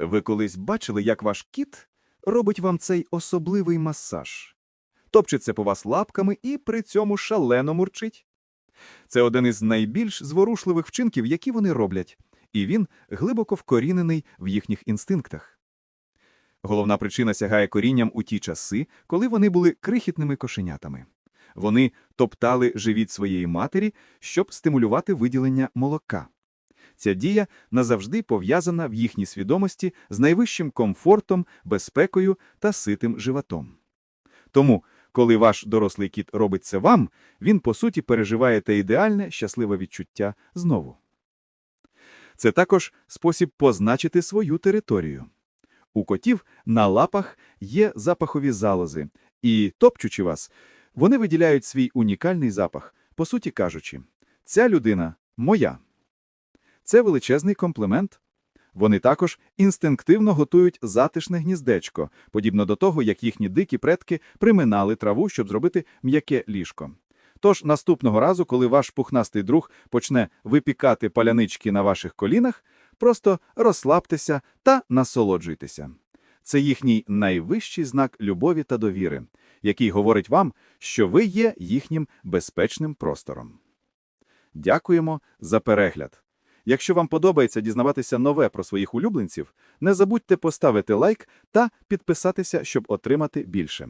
Ви колись бачили, як ваш кіт робить вам цей особливий масаж? Топчеться по вас лапками і при цьому шалено мурчить. Це один із найбільш зворушливих вчинків, які вони роблять, і він глибоко вкорінений в їхніх інстинктах. Головна причина сягає корінням у ті часи, коли вони були крихітними кошенятами. Вони топтали живіт своєї матері, щоб стимулювати виділення молока. Ця дія назавжди пов'язана в їхній свідомості з найвищим комфортом, безпекою та ситим животом. Тому, коли ваш дорослий кіт робить це вам, він, по суті, переживає те ідеальне, щасливе відчуття знову. Це також спосіб позначити свою територію. У котів на лапах є запахові залози, і, топчучи вас, вони виділяють свій унікальний запах, по суті кажучи, ця людина моя. Це величезний комплімент. Вони також інстинктивно готують затишне гніздечко, подібно до того, як їхні дикі предки приминали траву, щоб зробити м'яке ліжко. Тож наступного разу, коли ваш пухнастий друг почне випікати палянички на ваших колінах, просто розслабтеся та насолоджуйтеся. Це їхній найвищий знак любові та довіри, який говорить вам, що ви є їхнім безпечним простором. Дякуємо за перегляд. Якщо вам подобається дізнаватися нове про своїх улюбленців, не забудьте поставити лайк та підписатися, щоб отримати більше.